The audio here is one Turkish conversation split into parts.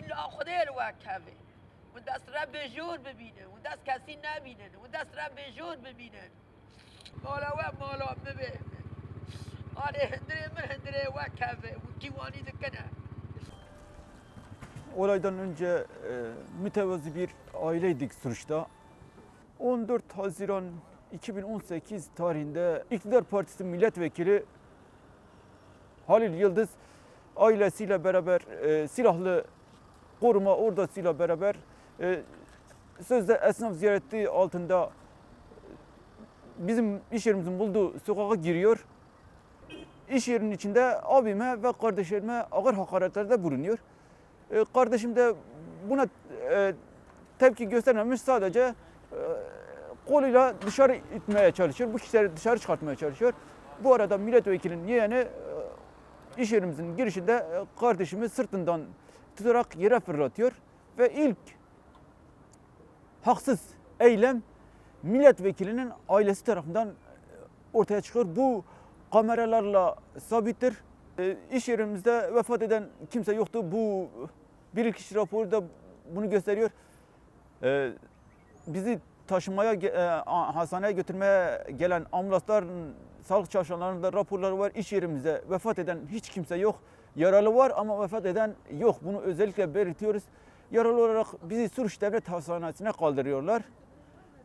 کسی ناخده رو وکمه اون دست را به جور ببینه اون دست کسی نبینه اون دست را به جور ببینه مالا و مالا ببین آره هندره من هندره وکمه اون دیوانی دکنه Olaydan önce e, mütevazi bir aileydik Suruç'ta. 14 Haziran 2018 tarihinde İktidar Partisi milletvekili Halil Yıldız ailesiyle beraber e, silahlı koruma ordusuyla beraber e, sözde esnaf ziyareti altında e, bizim iş yerimizin bulduğu sokağa giriyor. İş yerinin içinde abime ve kardeşlerime ağır hakaretlerde bulunuyor. E, Kardeşim de buna e, tepki göstermemiş sadece e, koluyla dışarı itmeye çalışıyor. Bu kişileri dışarı çıkartmaya çalışıyor. Bu arada milletvekilinin yeğeni e, iş yerimizin girişinde e, kardeşimi sırtından tutarak yere fırlatıyor. Ve ilk haksız eylem milletvekilinin ailesi tarafından e, ortaya çıkıyor. Bu kameralarla sabittir. E, İş yerimizde vefat eden kimse yoktu. Bu bilirkişi raporu da bunu gösteriyor. E, Bizi taşımaya, e, hastaneye götürmeye gelen ambulansların, sağlık çalışanlarının da raporları var. İş yerimizde vefat eden hiç kimse yok. Yaralı var ama vefat eden yok. Bunu özellikle belirtiyoruz. Yaralı olarak bizi Suruç Devlet Hastanesi'ne kaldırıyorlar.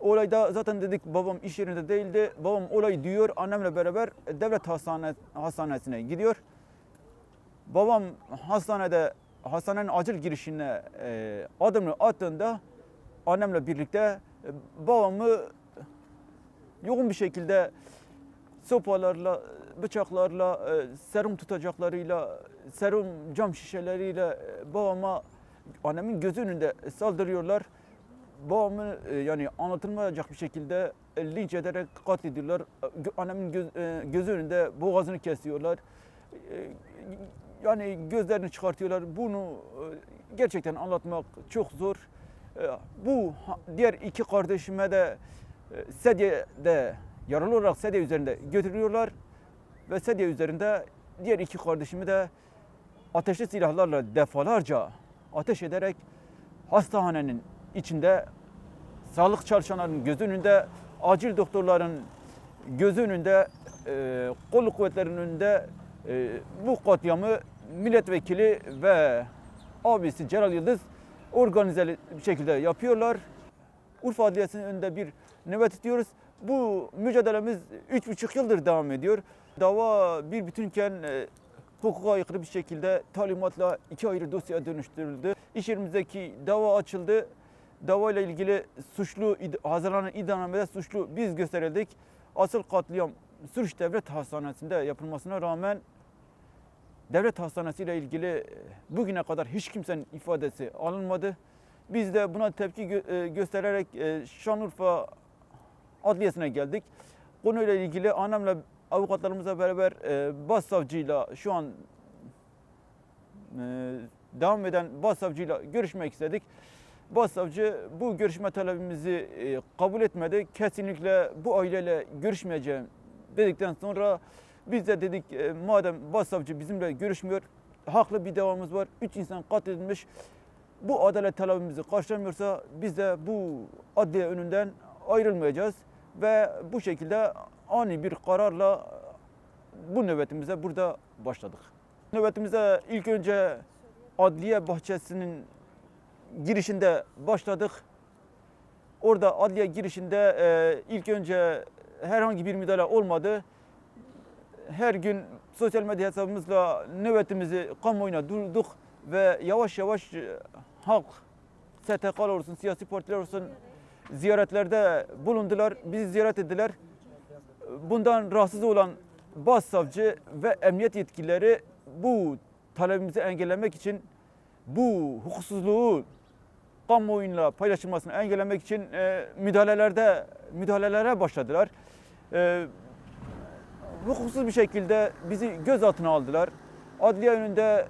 Olayda zaten dedik babam iş yerinde değildi. Babam olayı duyuyor. Annemle beraber devlet hastane, hastanesine gidiyor. Babam hastanede hastanenin acil girişine e, adımını attığında annemle birlikte e, babamı yoğun bir şekilde sopalarla, bıçaklarla, e, serum tutacaklarıyla, serum cam şişeleriyle e, babama annemin gözü önünde saldırıyorlar. Babamı e, yani anlatılmayacak bir şekilde linç ederek katlediyorlar. Annemin göz, gözü önünde boğazını kesiyorlar. Yani gözlerini çıkartıyorlar. Bunu gerçekten anlatmak çok zor. Bu diğer iki kardeşime de sedyede yaralı olarak sedye üzerinde götürüyorlar ve sedye üzerinde diğer iki kardeşimi de ateşli silahlarla defalarca ateş ederek hastanenin içinde sağlık çalışanlarının göz önünde, acil doktorların göz önünde, e, kolluk kuvvetlerinin önünde e, bu katliamı milletvekili ve abisi Celal Yıldız organizeli bir şekilde yapıyorlar. Urfa Adliyesi'nin önünde bir nöbet tutuyoruz. Bu mücadelemiz üç buçuk yıldır devam ediyor. Dava bir bütünken e, hukuka aykırı bir şekilde talimatla iki ayrı dosyaya dönüştürüldü. İş yerimizdeki dava açıldı. Dava ile ilgili suçlu, hazırlanan iddianamede suçlu biz gösterildik. Asıl katliam Sürüş Devlet Hastanesi'nde yapılmasına rağmen devlet hastanesi ile ilgili e, bugüne kadar hiç kimsenin ifadesi alınmadı. Biz de buna tepki gö- e, göstererek Şanlıurfa Adliyesi'ne geldik. Konuyla ilgili annemle avukatlarımızla beraber e, başsavcıyla şu an e, devam eden başsavcıyla görüşmek istedik. Başsavcı bu görüşme talebimizi e, kabul etmedi. Kesinlikle bu aileyle görüşmeyeceğim dedikten sonra biz de dedik e, madem başsavcı bizimle görüşmüyor, haklı bir devamımız var. Üç insan katledilmiş. Bu adalet talebimizi karşılamıyorsa biz de bu adliye önünden ayrılmayacağız ve bu şekilde ani bir kararla bu nöbetimize burada başladık. Nöbetimize ilk önce adliye bahçesinin girişinde başladık. Orada adliye girişinde e, ilk önce herhangi bir müdahale olmadı. Her gün sosyal medya hesabımızla nöbetimizi kamuoyuna durduk ve yavaş yavaş e, halk, STK'lar olsun, siyasi partiler olsun ziyaretlerde bulundular, bizi ziyaret ettiler. Bundan rahatsız olan başsavcı ve emniyet yetkilileri bu talebimizi engellemek için bu hukuksuzluğu kamuoyuyla paylaşılmasını engellemek için e, müdahalelerde müdahalelere başladılar. E, hukuksuz bir şekilde bizi gözaltına aldılar. Adliye önünde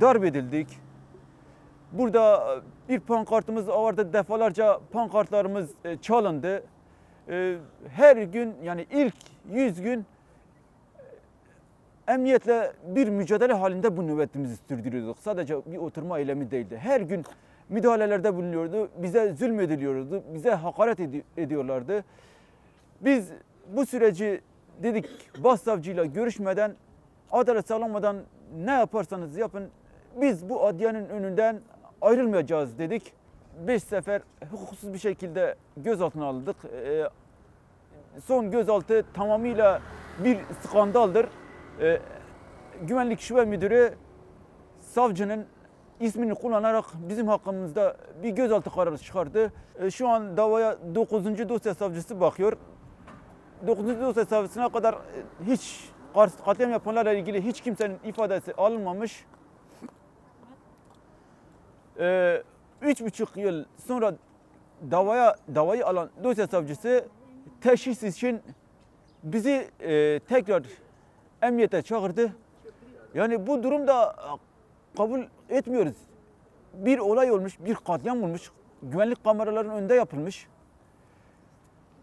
darp edildik. Burada e, bir pankartımız vardı. Defalarca pankartlarımız e, çalındı. E, Her gün yani ilk 100 gün emniyetle bir mücadele halinde bu nöbetimizi sürdürüyorduk. Sadece bir oturma eylemi değildi. Her gün müdahalelerde bulunuyordu. Bize zulmediliyordu. Bize hakaret edi- ediyorlardı. Biz bu süreci dedik başsavcıyla görüşmeden, adalet sağlamadan ne yaparsanız yapın biz bu adliyenin önünden ayrılmayacağız dedik. Beş sefer hukuksuz bir şekilde gözaltına alındık. Ee, son gözaltı tamamıyla bir skandaldır. Ee, Güvenlik Şube Müdürü savcının ismini kullanarak bizim hakkımızda bir gözaltı kararı çıkardı. Ee, Şu an davaya 9. dosya savcısı bakıyor. 9. dosya savcısına kadar e, hiç katliam yapanlarla ilgili hiç kimsenin ifadesi alınmamış. Ee, üç buçuk yıl sonra davaya davayı alan dosya savcısı teşhis için bizi e, tekrar emniyete çağırdı. Yani bu durumda e, kabul etmiyoruz. Bir olay olmuş, bir katliam olmuş. Güvenlik kameralarının önünde yapılmış.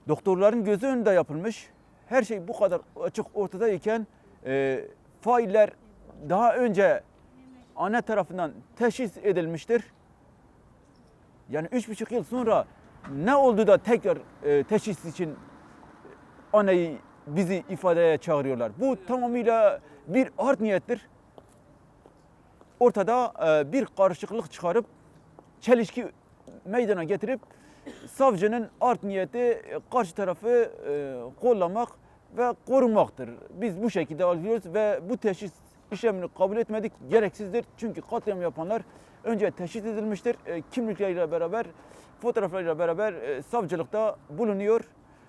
Doktorların gözü önünde yapılmış. Her şey bu kadar açık ortadayken e, failler daha önce anne tarafından teşhis edilmiştir. Yani üç buçuk yıl sonra ne oldu da tekrar e, teşhis için anneyi bizi ifadeye çağırıyorlar. Bu tamamıyla bir art niyettir. Ortada e, bir karışıklık çıkarıp çelişki meydana getirip savcının art niyeti e, karşı tarafı e, kollamak ve korumaktır. Biz bu şekilde alıyoruz ve bu teşhis işlemini kabul etmedik. Gereksizdir. Çünkü katliam yapanlar önce teşhis edilmiştir. E, kimlikleriyle beraber, fotoğraflarıyla beraber e, savcılıkta bulunuyor.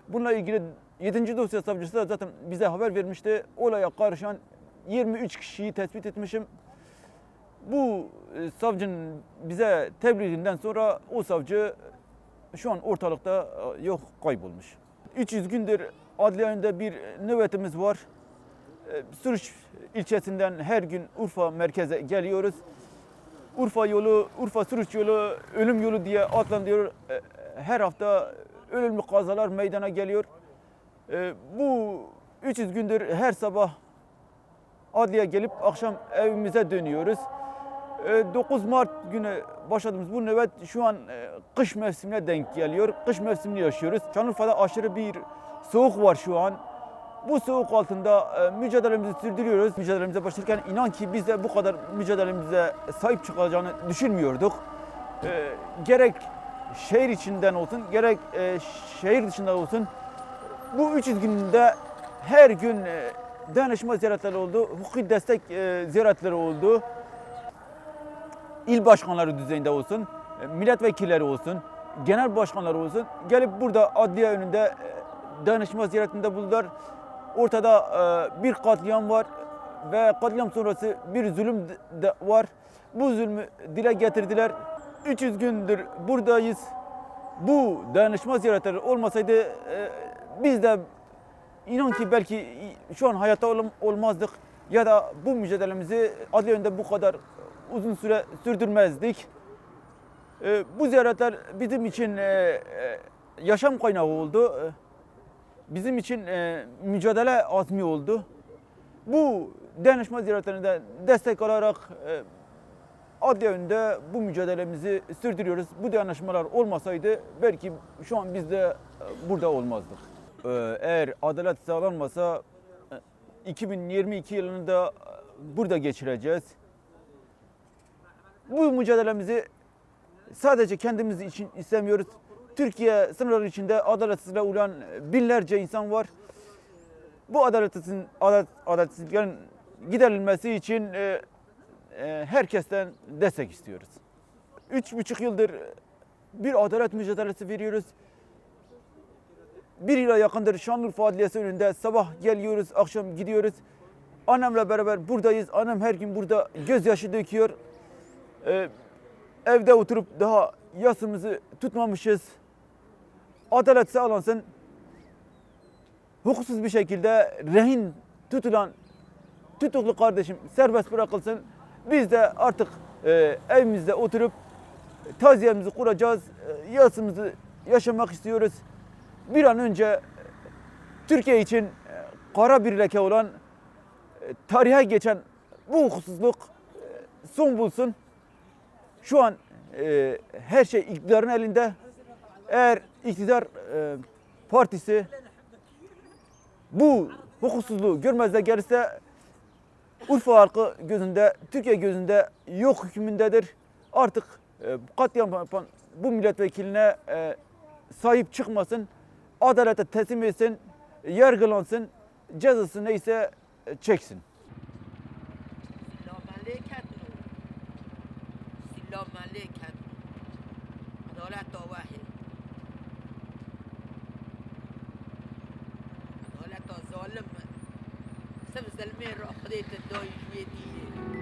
Bununla ilgili 7. dosya savcısı da zaten bize haber vermişti. Olaya karışan 23 kişiyi tespit etmişim. Bu e, savcının bize tebliğinden sonra o savcı şu an ortalıkta e, yok kaybolmuş. 300 gündür adliyende bir nöbetimiz var. E, Suruç ilçesinden her gün Urfa merkeze geliyoruz. Urfa yolu, Urfa Suruç yolu, ölüm yolu diye adlandırıyor. E, Her hafta ölümlü kazalar meydana geliyor. E, Bu 300 gündür her sabah adliye gelip akşam evimize dönüyoruz. E, 9 Mart günü başladığımız bu nöbet şu an e, kış mevsimine denk geliyor. Kış mevsimini yaşıyoruz. Şanlıurfa'da aşırı bir soğuk var şu an. Bu soğuk altında e, mücadelemizi sürdürüyoruz. Mücadelemize başlarken inan ki biz de bu kadar mücadelemize sahip çıkacağını düşünmüyorduk. E, gerek şehir içinden olsun, gerek e, şehir dışında olsun bu 300 günde her gün danışma ziyaretleri oldu, hukuki destek ziyaretleri oldu. İl başkanları düzeyinde olsun, milletvekilleri olsun, genel başkanları olsun gelip burada adliye önünde danışma ziyaretinde bulundular. Ortada e, bir katliam var ve katliam sonrası bir zulüm de- var. Bu zulmü dile getirdiler. 300 gündür buradayız. Bu danışma ziyaretleri olmasaydı e, biz de inan ki belki şu an hayatta ol- olmazdık ya da bu mücadelemizi adliye önünde bu kadar uzun süre sürdürmezdik. E, bu ziyaretler bizim için e, e, yaşam kaynağı oldu. E, Bizim için e, mücadele azmi oldu. Bu danışma ziyaretlerinde destek alarak e, adliye önünde bu mücadelemizi sürdürüyoruz. Bu dayanışmalar olmasaydı belki şu an biz de e, burada olmazdık. E, Eğer adalet sağlanmasa e, 2022 yılını da e, burada geçireceğiz. Bu mücadelemizi sadece kendimiz için istemiyoruz. Türkiye sınırları içinde adaletsizliğe uğrayan binlerce insan var. Bu adaletsizliğin, adalet, adaletsizliklerin giderilmesi için e, e, herkesten destek istiyoruz. Üç buçuk yıldır bir adalet mücadelesi veriyoruz. Bir yıla yakındır Şanlıurfa Adliyesi önünde sabah geliyoruz, akşam gidiyoruz. Annemle beraber buradayız. Annem her gün burada gözyaşı döküyor. Ee, evde oturup daha yasımızı tutmamışız. Adalet sağlansın. Hukuksuz bir şekilde rehin tutulan tutuklu kardeşim serbest bırakılsın. Biz de artık e, evimizde oturup taziyemizi kuracağız. E, yasımızı yaşamak istiyoruz. Bir an önce Türkiye için e, kara bir leke olan e, tarihe geçen bu hukuksuzluk e, son bulsun. Şu an e, her şey iktidarın elinde. Eğer iktidar e, partisi bu hukuksuzluğu görmezde gelirse Urfa halkı gözünde, Türkiye gözünde yok hükmündedir. Artık e, katliam yapan bu milletvekiline e, sahip çıkmasın, adalete teslim etsin, yargılansın, cezası neyse e, çeksin. Adalet davahir. del mero, ho detto giovedì.